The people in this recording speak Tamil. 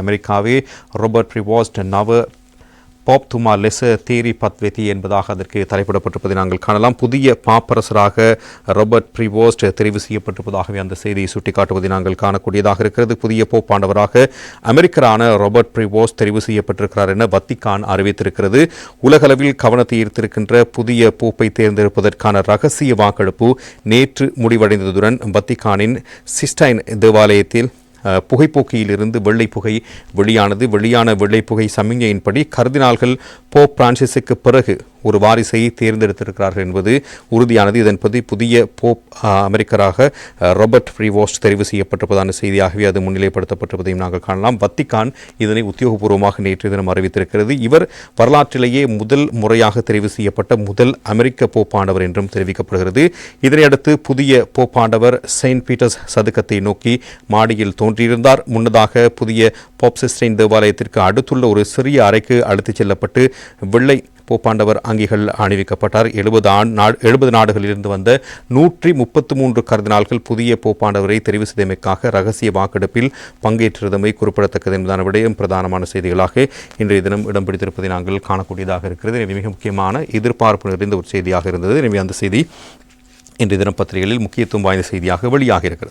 அமெரிக்காவே ரோபர்ட் பிரிவாஸ்ட் நவ பாப் துமா லெச தேரி பத்வெதி என்பதாக அதற்கு தலைப்பிடப்பட்டிருப்பதை நாங்கள் காணலாம். புதிய பாப்பரசராக ராபர்ட் பிரிவோஸ்ட் தெரிவு செய்யப்பட்டிருப்பதாகவே அந்த செய்தியை சுட்டிக்காட்டுவதை நாங்கள் காணக்கூடியதாக இருக்கிறது. புதிய போப்பாண்டவராக அமெரிக்கரான ராபர்ட் பிரிவோஸ்ட் தெரிவு செய்யப்பட்டிருக்கிறார் என வத்திகான் அறிவித்திருக்கிறது. உலகளவில் கவனத்தை ஈர்த்திருக்கின்ற புதிய போப்பை தேர்ந்தெடுப்பதற்கான ரகசிய வாக்கெடுப்பு நேற்று முடிவடைந்ததுடன் வத்திகானின் சிஸ்டைன் தேவாலயத்தில் புகைப்போக்கியிலிருந்து வெள்ளை புகை வெளியானது. வெளியான வெள்ளை புகை சமிஞ்சையின்படி கர்தினால்கள் போப் பிரான்சிஸுக்கு பிறகு ஒரு வாரிசை தேர்ந்தெடுத்திருக்கிறார்கள் என்பது உறுதியானது. இதன்படி புதிய போப் அமெரிக்கராக ராபர்ட் ஃப்ரீவோஸ்ட் தெரிவு செய்யப்பட்டிருப்பதான செய்தியாகவே அது முன்னிலைப்படுத்தப்பட்டிருப்பதையும் நாங்கள் காணலாம். வத்திக்கான் இதனை உத்தியோகபூர்வமாக நேற்று தினம் அறிவித்திருக்கிறது. இவர் வரலாற்றிலேயே முதல் முறையாக தெரிவு செய்யப்பட்ட முதல் அமெரிக்க போப்பாண்டவர் என்றும் தெரிவிக்கப்படுகிறது. இதனையடுத்து புதிய போப்பாண்டவர் செயின்ட் பீட்டர்ஸ் சதுக்கத்தை நோக்கி மாடியில் தோன்றியிருந்தார். முன்னதாக புதிய பாப்சிஸ்டைன் தேவாலயத்திற்கு அடுத்துள்ள ஒரு சிறிய அறைக்கு அழைத்துச் செல்லப்பட்டு வெள்ளை போப்பாண்டவர் அங்கிகள் அணிவிக்கப்பட்டார். எழுபது நாடு எழுபது நாடுகளிலிருந்து வந்த நூற்றி முப்பத்து மூன்று கருதினால்கள் புதிய போப்பாண்டவரை தெரிவு செய்தமைக்காக ரகசிய வாக்கெடுப்பில் பங்கேற்றிருந்தமை குறிப்பிடத்தக்கது என்பதான விடயம் பிரதானமான செய்திகளாக இன்றைய தினம் இடம் பிடித்திருப்பதை நாங்கள் காணக்கூடியதாக இருக்கிறது. எனவே மிக முக்கியமான எதிர்பார்ப்பு நிறைந்த ஒரு செய்தியாக இருந்தது. எனவே அந்த செய்தி இன்றைய தினம் பத்திரிகைகளில் முக்கியத்துவம் வாய்ந்த செய்தியாக வெளியாக இருக்கிறது.